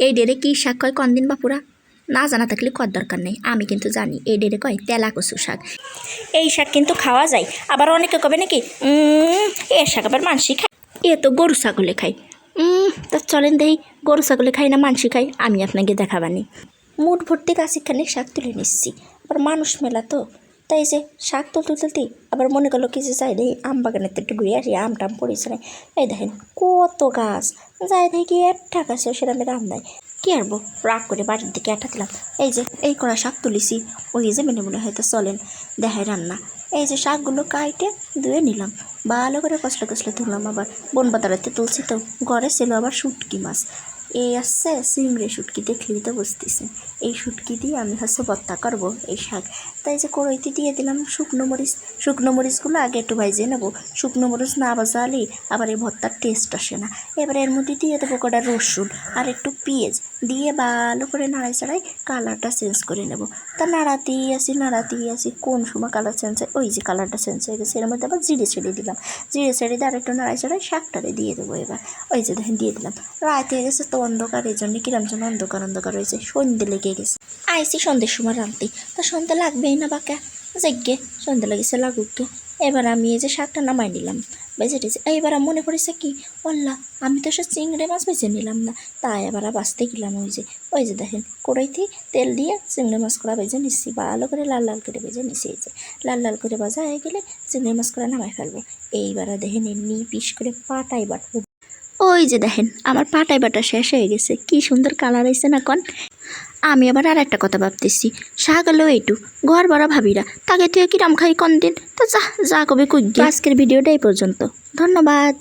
এই ডেরে কী শাক কয় কনদিন বাপুরা? না জানা থাকলে কর দরকার নেই আমি কিন্তু জানি এই ডেরে কয় তেলা কচু শাক। এই শাক কিন্তু খাওয়া যায় আবার অনেকে কবে নাকি "উম, এ শাক আবার মানসি খায়। এ তো গরু ছাগলে খায়। তা চলেন দেই গরু ছাগলে খাই না মানসি খাই আমি আপনাকে দেখাবানি। মুঠ ভর্তি কাশিখানি শাক তুলে নিচ্ছি আবার মানুষ মেলা তো। তাই যে শাক তুলতে তুলতে আবার মনে করল কিছু চাই দেই আম বাগানের তো একটু ঘুরে আসি, আম টাম পড়েছে এই দেখেন কত গাছ যাই দেখি একটা গাছে সেরকম আম নাই। কি আরবো রাগ করে বাড়ির দিকে একটা দিলাম। এই যে, এই কড়া শাক তুলেছি, ওই যে মেনে মনে হয়তো চলেন, দেখায় রান্না। এই যে শাকগুলো কাইটে ধুয়ে নিলাম, ভালো করে কষলে কষলে তুললাম আবার। বন বাতারাতে তুলছি তো, ঘরে ছিল আবার শুটকি মাছ। এই আসছে সিমড়ে শুটকি দেখলেই তো বুঝতেছেন এই শুটকি দিয়ে আমি হচ্ছে ভর্তা করব, এই শাক। তাই যে কড়াইতে দিয়ে দিলাম শুকনো মরিচ। শুকনো মরিচগুলো আগে একটু ভাইজে নেব। শুকনো মরিচ না বাজালে আবার এই ভর্তার টেস্ট আসে না। এবার এর মধ্যে দিয়ে দেবো কটা রসুন আর একটু পেঁয়াজ। দিয়ে ভালো করে নাড়াই চাড়াই কালারটা চেঞ্জ করে নেব। তা নাড়াতেই আসি নাড়াতেই আসি কোন সময় কালার চেঞ্জ হয়? ওই যে কালারটা চেঞ্জ হয়ে গেছে। এর মধ্যে আবার জিরে ছেড়ে দিলাম। জিরে ছেড়ে দিয়ে আর একটু নাড়াই চাড়াই শাকটারে দিয়ে দেবো এবার। ওই যে দেখেন, দিয়ে দিলাম। রাত গেছে, তো অন্ধকার, এই জন্য কিরম যেন অন্ধকার অন্ধকার হয়েছে। সন্ধ্যে লেগে গেছে। আইসি সন্ধ্যের সময় রাঁধতে তা সন্ধ্যা লাগবেই না বাকা। যাগ্গে সন্ধ্যা লেগেছে লাগুককে এবার আমি এই যে শাকটা নামাই নিলাম। বেজে টেছে এইবার মনে পড়েছে কি? বললা আমি তো সে চিংড়ি মাছ বেছে নিলাম না। তাই এবার বাঁচতে গেলাম ওই যে। ওই যে দেখেন, কড়াইতে তেল দিয়ে চিংড়ি মাছ করা ভেজে নিচ্ছি ভালো করে লাল লাল করে ভেজে নিচ্ছি এই যে। লাল লাল করে ভাজা হয়ে গেলে চিংড়ি মাছ করা নামাই ফেলব। এইবার দেখেন এমনি পিস করে পাটাই বাটবো। ওই যে দেখেন, আমার পাটাই বাটা শেষ হয়ে গেছে। কি সুন্দর কালার হয়েছে না কন? আমি আবার আর একটা কথা ভাবতেছি। সাগালো এইটু, ঘর বড় ভাবিরা, তাকে তুই কিরাম খাই কন দিন তা যা যা কবে কুই আজকের ভিডিওটা এই পর্যন্ত। ধন্যবাদ।